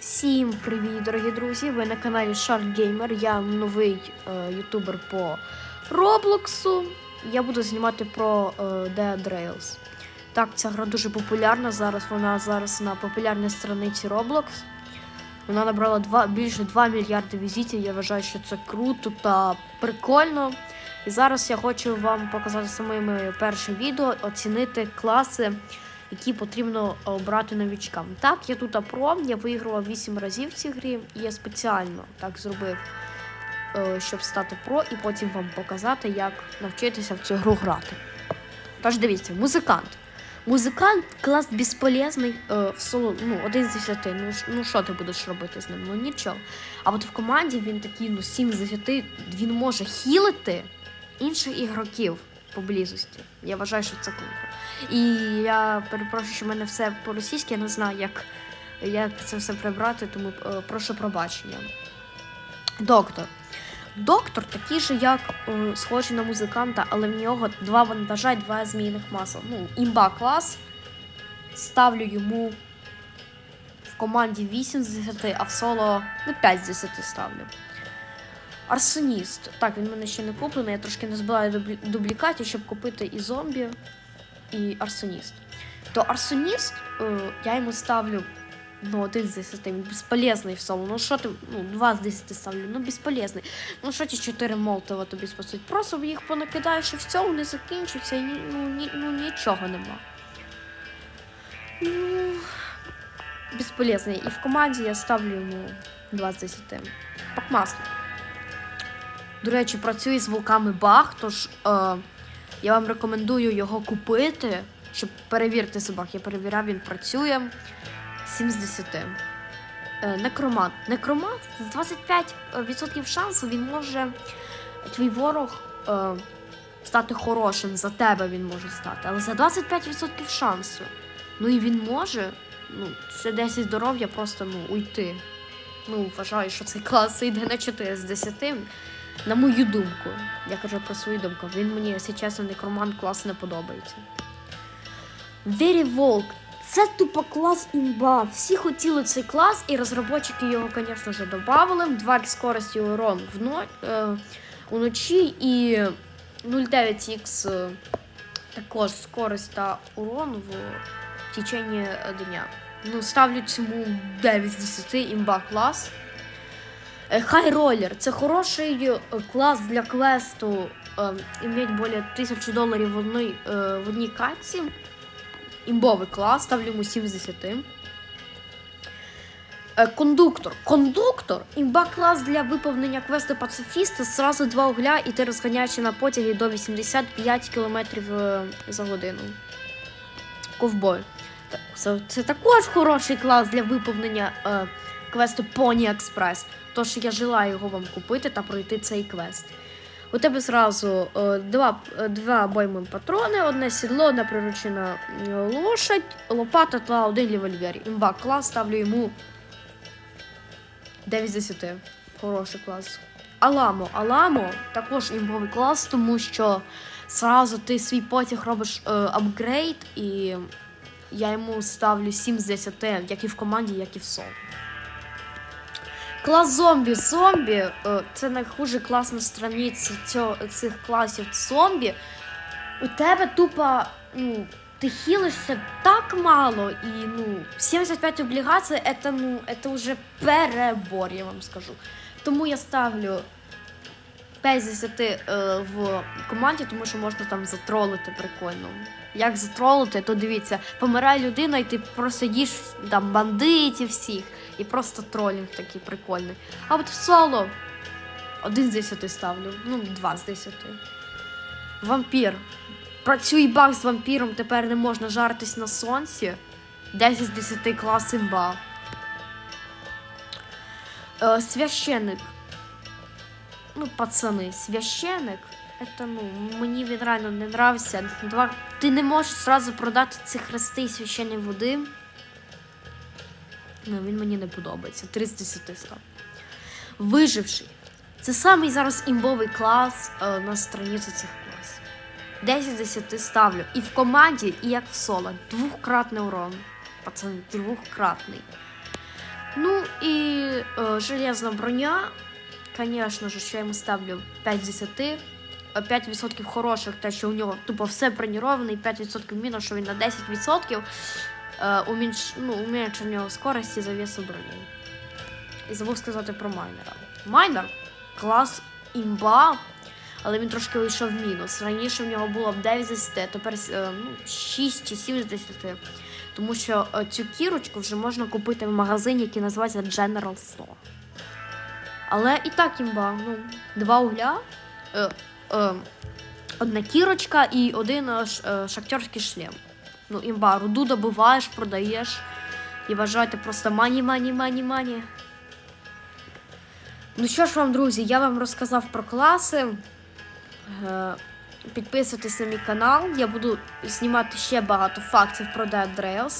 Всім привіт, дорогі друзі! Ви на каналі Shark Gamer. Я новий е, ютубер по Роблоксу. Я буду знімати про е, Dead Rails. Так, ця гра дуже популярна. Зараз вона зараз на популярній страниці Roblox. Вона набрала 2, більше 2 мільярди візитів. Я вважаю, що це круто та прикольно. І зараз я хочу вам показати саме моє перше відео, оцінити класи, які потрібно обрати новічкам. Так, я тут про, я виграла 8 разів в цій грі, і я спеціально так зробив, е, щоб стати про, і потім вам показати, як навчитися в цю гру грати. Тож дивіться, музикант. Музикант клас безполезний е, в соло, ну, один з 10. Ну, ну що ти будеш робити з ним? Ну нічого. А от в команді він такий, ну, 7 з 10, він може хілити інших ігроків поблизості. Я вважаю, що це круто. І я перепрошую, що в мене все по-російськи, я не знаю, як, як це все прибрати, тому е, прошу пробачення. Доктор. Доктор такий же, як е, схожий на музиканта, але в нього два вантажа і два змійних масла. Ну, імба клас. Ставлю йому в команді 8 з 10, а в соло ну, 5 з 10 ставлю. Арсоніст. Так, він в мене ще не куплений, я трошки не збираю дублі- дублікатів, щоб купити і зомбі, і арсоніст. То арсоніст, е, я йому ставлю ну, один з 10, він безполезний в соло. Ну що ти, ну, 2 з 10 ставлю, ну безполезний. Ну що ті 4 молотова тобі спасуть? Просто їх понакидаєш і все, вони закінчаться, і ну, ні, ну нічого нема. Ну, безполезний. І в команді я ставлю йому 2 з 10. Пакмасло. До речі, працює з вулками Бах, тож е, я вам рекомендую його купити, щоб перевірити собак. Я перевіряв, він працює 7 з 10. Е, некромант. Некромант з 25% шансу він може. Твій ворог е, стати хорошим, за тебе він може стати. Але за 25% шансу. Ну і він може. Ну, це 10 здоров'я просто ну, уйти. Ну, вважаю, що цей клас йде на 4 з 10. На мою думку, я кажу про свою думку. Він мені, якщо чесно, некромант клас не подобається. Вері Волк. Це тупо клас імба. Всі хотіли цей клас, і розробники його, звісно ж, додали. 2 скорості урон вно, е, уночі і 0,9х е, також скорость та урон в течение дня. Ну, ставлю цьому 9 з 10 імба клас. Хай ролер це хороший е, клас для квесту. Е, іметь більше тисячі доларів в одній, е, в одній катці. Імбовий клас, ставлю йому 7 з 10. Е, Кондуктор. Кондуктор імба клас для виповнення квесту пацифіста. Зразу два угля, і ти розганяєшся на потягі до 85 км за годину. Ковбой. Це, також хороший клас для виповнення е, квесту Pony Express. Тож я желаю його вам купити та пройти цей квест. У тебе зразу е, два, е, два обойми патрони, одне сідло, одна приручена е, лошадь, лопата та один револьвер. Імба клас ставлю йому 9 з 10. Хороший клас. Аламо. Аламо також імбовий клас, тому що зразу ти свій потяг робиш апгрейд, і я йому ставлю 7 з 10, як і в команді, як і в соло. Клас зомбі. Зомбі е, це найхужий клас на страниці цих класів зомбі. У тебе тупо, ну, ти хілишся так мало, і ну, 75 облігацій це, ну, це вже перебор, я вам скажу. Тому я ставлю 5 з 10 е, в команді, тому що можна там затролити прикольно. Як затролити, то дивіться, помирає людина, і ти просто їш там бандитів всіх, і просто тролінг такий прикольний. А от в соло 1 з 10 ставлю, ну 2 з 10. Вампір. Працюй баг з вампіром, тепер не можна жартись на сонці. 10 з 10 клас імба. Е, священник. Ну, пацани, священник. Это, ну, мені він реально не нравиться. Два... Ти не можеш зразу продати ці хрести і священні води. Ну, він мені не подобається. 3 з 10 став. Виживший. Це самий зараз імбовий клас е, на страниці цих класів. 10 з 10 ставлю. І в команді, і як в соло. Двократний урон. Пацани, двократний. Ну і е, железна броня. Звісно ж, що я йому ставлю 5 з 10. Е, 5% хороших, те, що у нього тупо все броніроване, і 5% мінус, що він на 10% е, умінш, ну, уменьшив у нього скорості завісу броні. І забув сказати про майнера. Майнер клас імба, але він трошки вийшов в мінус. Раніше в нього було б 9 з 10, а тепер е, ну, 6 чи 7 з 10. Тому що е, цю кірочку вже можна купити в магазині, який називається General Store. Але і так імба. Ну, два угля, е, е, одна кірочка і один шахтерський шлем. Ну, імба, руду добуваєш, продаєш. І вважайте просто мані, мані, мані, мані. Ну що ж вам, друзі, я вам розказав про класи. Е, Підписуйтесь на мій канал. Я буду знімати ще багато фактів про Dead Rails.